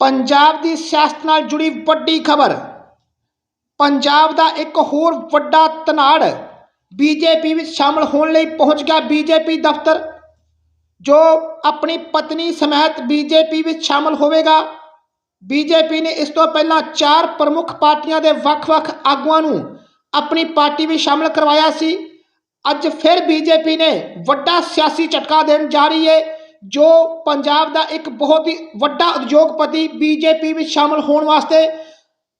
ਪੰਜਾਬ ਦੀ ਸਿਆਸਤ ਨਾਲ ਜੁੜੀ ਵੱਡੀ ਖਬਰ। ਪੰਜਾਬ ਦਾ ਇੱਕ ਹੋਰ ਵੱਡਾ ਧਨਾੜ ਬੀਜੇਪੀ ਵਿੱਚ ਸ਼ਾਮਲ ਹੋਣ ਲਈ ਪਹੁੰਚ ਗਿਆ ਬੀਜੇਪੀ ਦਫ਼ਤਰ, ਜੋ ਆਪਣੀ ਪਤਨੀ ਸਮੇਤ ਬੀਜੇਪੀ ਵਿੱਚ ਸ਼ਾਮਲ ਹੋਵੇਗਾ। ਬੀਜੇਪੀ ਨੇ ਇਸ ਤੋਂ ਪਹਿਲਾਂ ਚਾਰ ਪ੍ਰਮੁੱਖ ਪਾਰਟੀਆਂ ਦੇ ਵੱਖ-ਵੱਖ ਆਗੂਆਂ ਨੂੰ ਆਪਣੀ ਪਾਰਟੀ ਵਿੱਚ ਸ਼ਾਮਲ ਕਰਵਾਇਆ ਸੀ। ਅੱਜ ਫਿਰ ਬੀਜੇਪੀ ਨੇ ਵੱਡਾ ਸਿਆਸੀ ਝਟਕਾ ਦੇਣ ਜਾ ਰਹੀ ਹੈ ਜੋ ਪੰਜਾਬ ਦਾ ਇੱਕ ਬਹੁਤ ਹੀ ਵੱਡਾ ਉਦਯੋਗਪਤੀ ਬੀਜੇਪੀ ਵਿੱਚ ਸ਼ਾਮਲ ਹੋਣ ਵਾਸਤੇ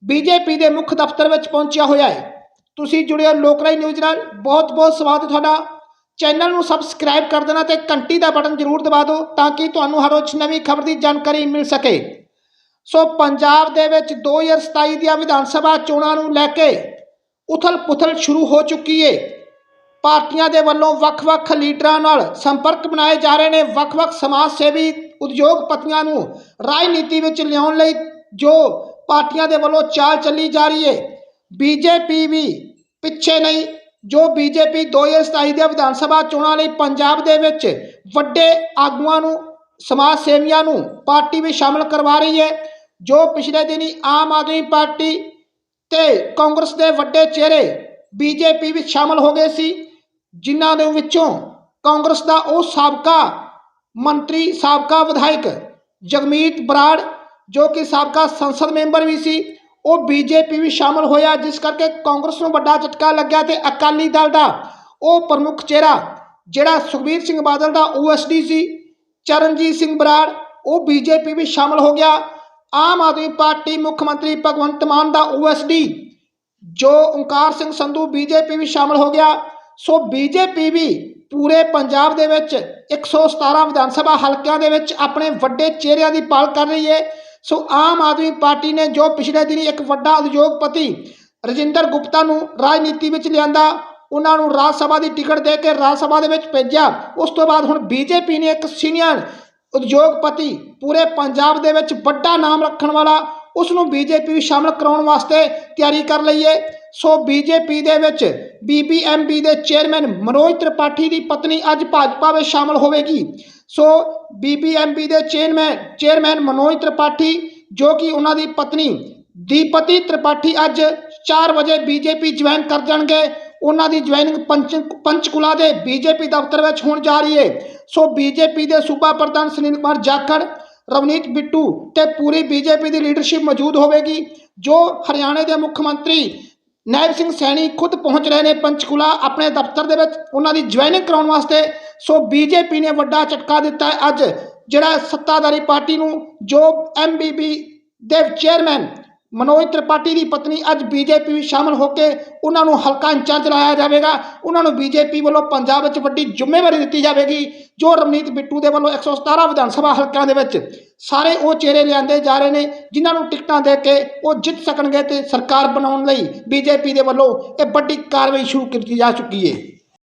ਬੀਜੇਪੀ ਦੇ ਮੁੱਖ ਦਫ਼ਤਰ ਵਿੱਚ ਪਹੁੰਚਿਆ ਹੋਇਆ ਹੈ। ਤੁਸੀਂ ਜੁੜੇ ਹੋ ਲੋਕਰਾਈ ਨਿਊਜ਼ ਨਾਲ। ਬਹੁਤ ਬਹੁਤ ਸਵਾਗਤ ਹੈ ਤੁਹਾਡਾ। ਚੈਨਲ ਨੂੰ ਸਬਸਕ੍ਰਾਈਬ ਕਰ ਦੇਣਾ ਤੇ ਘੰਟੀ ਦਾ ਬਟਨ ਜ਼ਰੂਰ ਦਬਾ ਦਿਓ ਤਾਂ ਕਿ ਤੁਹਾਨੂੰ ਹਰ ਰੋਜ਼ ਨਵੀਂ ਖਬਰ ਦੀ ਜਾਣਕਾਰੀ ਮਿਲ ਸਕੇ। ਸੋ ਪੰਜਾਬ ਦੇ ਵਿੱਚ 2027 ਦੀਆਂ ਵਿਧਾਨ ਸਭਾ ਚੋਣਾਂ ਨੂੰ ਲੈ ਕੇ ਉਥਲ-ਪੁਥਲ ਸ਼ੁਰੂ ਹੋ ਚੁੱਕੀ ਹੈ ਪਾਰਟੀਆਂ ਦੇ ਵੱਲੋਂ ਵੱਖ-ਵੱਖ ਲੀਡਰਾਂ ਨਾਲ ਸੰਪਰਕ ਬਣਾਏ ਜਾ ਰਹੇ ਨੇ। ਵੱਖ-ਵੱਖ ਸਮਾਜ ਸੇਵੀ ਉਦਯੋਗਪਤੀਆਂ ਨੂੰ ਰਾਜਨੀਤੀ ਵਿੱਚ ਲਿਆਉਣ ਲਈ ਜੋ ਪਾਰਟੀਆਂ ਦੇ ਵੱਲੋਂ ਚਾਲ ਚੱਲੀ ਜਾ ਰਹੀ ਏ। ਬੀਜੇਪੀ ਵੀ ਪਿੱਛੇ ਨਹੀਂ, ਜੋ ਬੀਜੇਪੀ 2027 ਦੇ ਵਿਧਾਨ ਸਭਾ ਚੋਣਾਂ ਲਈ ਪੰਜਾਬ ਦੇ ਵਿੱਚ ਵੱਡੇ ਆਗੂਆਂ ਨੂੰ ਸਮਾਜ ਸੇਵੀਆਂ ਨੂੰ ਪਾਰਟੀ ਵਿੱਚ ਸ਼ਾਮਲ ਕਰਵਾ ਰਹੀ ਹੈ ਜੋ ਪਿਛਲੇ ਦਿਨੀ ਆਮ ਆਦਮੀ ਪਾਰਟੀ ਤੇ ਕਾਂਗਰਸ ਦੇ ਵੱਡੇ ਚਿਹਰੇ ਬੀਜੇਪੀ ਵਿੱਚ ਸ਼ਾਮਲ ਹੋ ਗਏ ਸੀ। ਜਿਨ੍ਹਾਂ ਦੇ ਵਿੱਚੋਂ ਕਾਂਗਰਸ ਦਾ ਉਹ ਸਾਬਕਾ ਮੰਤਰੀ, ਸਾਬਕਾ ਵਿਧਾਇਕ ਜਗਮੀਤ ਬਰਾੜ, ਜੋ ਕਿ ਸਾਬਕਾ ਸੰਸਦ ਮੈਂਬਰ ਵੀ ਸੀ, ਉਹ ਬੀਜੇਪੀ ਵੀ ਸ਼ਾਮਲ ਹੋਇਆ, ਜਿਸ ਕਰਕੇ ਕਾਂਗਰਸ ਨੂੰ ਵੱਡਾ ਝਟਕਾ ਲੱਗਿਆ ਤੇ ਅਕਾਲੀ ਦਲ ਦਾ ਉਹ ਪ੍ਰਮੁੱਖ ਚਿਹਰਾ, ਜਿਹੜਾ ਸੁਖਬੀਰ ਸਿੰਘ ਬਾਦਲ ਦਾ ਓਐਸਡੀ ਸੀ, ਚਰਨਜੀਤ ਸਿੰਘ ਬਰਾੜ, ਉਹ ਬੀਜੇਪੀ ਵੀ ਸ਼ਾਮਲ ਹੋ ਗਿਆ। ਆਮ ਆਦਮੀ ਪਾਰਟੀ ਮੁੱਖ ਮੰਤਰੀ ਭਗਵੰਤ ਮਾਨ ਦਾ ਓਐਸਡੀ ਜੋ ਓਂਕਾਰ ਸਿੰਘ ਸੰਧੂ ਬੀਜੇਪੀ ਵੀ ਸ਼ਾਮਲ ਹੋ ਗਿਆ। ਸੋ ਬੀਜੇਪੀ ਵੀ ਪੂਰੇ ਪੰਜਾਬ ਦੇ ਵਿੱਚ 117 ਵਿਧਾਨ ਸਭਾ ਹਲਕਿਆਂ ਦੇ ਵਿੱਚ ਆਪਣੇ ਵੱਡੇ ਚਿਹਰਿਆਂ ਦੀ ਪਾਲ ਕਰ ਰਹੀ ਹੈ। ਸੋ ਆਮ ਆਦਮੀ ਪਾਰਟੀ ਨੇ ਜੋ ਪਿਛਲੇ ਦਿਨੀ ਇੱਕ ਵੱਡਾ ਉਦਯੋਗਪਤੀ ਰਜਿੰਦਰ ਗੁਪਤਾ ਨੂੰ ਰਾਜਨੀਤੀ ਵਿੱਚ ਲਿਆਂਦਾ, ਉਹਨਾਂ ਨੂੰ ਰਾਜ ਸਭਾ ਦੀ ਟਿਕਟ ਦੇ ਕੇ ਰਾਜ ਸਭਾ ਦੇ ਵਿੱਚ ਭੇਜਿਆ, ਉਸ ਤੋਂ ਬਾਅਦ ਹੁਣ ਬੀਜੇਪੀ ਨੇ ਇੱਕ ਸੀਨੀਅਰ ਉਦਯੋਗਪਤੀ ਪੂਰੇ ਪੰਜਾਬ ਦੇ ਵਿੱਚ ਵੱਡਾ ਨਾਮ ਰੱਖਣ ਵਾਲਾ, ਉਸ ਨੂੰ ਬੀਜੇਪੀ ਵਿੱਚ ਸ਼ਾਮਲ ਕਰਾਉਣ ਵਾਸਤੇ ਤਿਆਰੀ ਕਰ ਲਈ ਹੈ। ਸੋ ਬੀਜੇਪੀ ਦੇ ਵਿੱਚ ਬੀਬੀਐਮਬੀ ਦੇ ਚੇਅਰਮੈਨ ਮਨੋਜ ਤ੍ਰਿਪਾਠੀ ਦੀ ਪਤਨੀ ਅੱਜ ਭਾਜਪਾ ਵਿੱਚ ਸ਼ਾਮਲ ਹੋਵੇਗੀ। ਸੋ ਬੀਬੀਐਮਬੀ ਦੇ ਚੇਅਰਮੈਨ ਚੇਅਰਮੈਨ ਮਨੋਜ ਤ੍ਰਿਪਾਠੀ ਜੋ ਕਿ ਉਹਨਾਂ ਦੀ ਪਤਨੀ ਦੀਪਤੀ ਤ੍ਰਿਪਾਠੀ ਅੱਜ 4 ਵਜੇ ਬੀਜੇਪੀ ਜੁਆਇਨ ਕਰ ਜਾਣਗੇ। ਉਹਨਾਂ ਦੀ ਜੁਆਇਨਿੰਗ ਪੰਚ ਪੰਚਕੁਲਾ ਦੇ ਬੀਜੇਪੀ ਦਫ਼ਤਰ ਵਿੱਚ ਹੋਣ ਜਾ ਰਹੀ ਹੈ ਸੋ ਬੀਜੇਪੀ ਦੇ ਸੂਬਾ ਪ੍ਰਧਾਨ ਸੁਨੀਲ ਕੁਮਾਰ ਜਾਖੜ, ਰਵਨੀਤ ਬਿੱਟੂ ਤੇ ਪੂਰੀ ਬੀਜੇਪੀ ਦੀ ਲੀਡਰਸ਼ਿਪ ਮੌਜੂਦ ਹੋਵੇਗੀ, ਜੋ ਹਰਿਆਣੇ ਦੇ ਮੁੱਖ ਮੰਤਰੀ ਨਾਇਬ ਸਿੰਘ ਸੈਣੀ ਖੁਦ ਪਹੁੰਚ ਰਹੇ ਨੇ ਪੰਚਕੂਲਾ ਆਪਣੇ ਦਫ਼ਤਰ ਦੇ ਵਿੱਚ। ਉਹਨਾਂ ਦੀ ਜੁਆਇਨਿੰਗ ਕਰਾਉਣ ਵਾਸਤੇ ਸੋ ਬੀਜੇਪੀ ਨੇ ਵੱਡਾ ਝਟਕਾ ਦਿੱਤਾ ਹੈ। ਅੱਜ ਜਿਹੜਾ ਸੱਤਾਧਾਰੀ ਪਾਰਟੀ ਨੂੰ ਜੋ ਐਮਬੀਬੀ ਦੇ ਚੇਅਰਮੈਨ ਮਨੋਜ ਤ੍ਰਿਪਾਠੀ ਦੀ ਪਤਨੀ ਅੱਜ ਬੀਜੇਪੀ ਵਿੱਚ ਸ਼ਾਮਲ ਹੋ ਕੇ ਉਹਨਾਂ ਨੂੰ ਹਲਕਾ ਇੰਚਾਰਜ ਲਾਇਆ ਜਾਵੇਗਾ। ਉਹਨਾਂ ਨੂੰ ਬੀਜੇਪੀ ਵੱਲੋਂ ਪੰਜਾਬ ਵਿੱਚ ਵੱਡੀ ਜ਼ਿੰਮੇਵਾਰੀ ਦਿੱਤੀ ਜਾਵੇਗੀ, ਜੋ ਰਮਨੀਤ ਬਿੱਟੂ ਦੇ ਵੱਲੋਂ 117 ਵਿਧਾਨ ਸਭਾ ਹਲਕਿਆਂ ਦੇ ਵਿੱਚ ਸਾਰੇ ਉਹ ਚਿਹਰੇ ਲਿਆਂਦੇ ਜਾ ਰਹੇ ਨੇ, ਜਿਨ੍ਹਾਂ ਨੂੰ ਟਿਕਟਾਂ ਦੇ ਕੇ ਉਹ ਜਿੱਤ ਸਕਣਗੇ ਤੇ ਸਰਕਾਰ ਬਣਾਉਣ ਲਈ ਬੀਜੇਪੀ ਦੇ ਵੱਲੋਂ ਇਹ ਵੱਡੀ ਕਾਰਵਾਈ ਸ਼ੁਰੂ ਕੀਤੀ ਜਾ ਚੁੱਕੀ ਹੈ।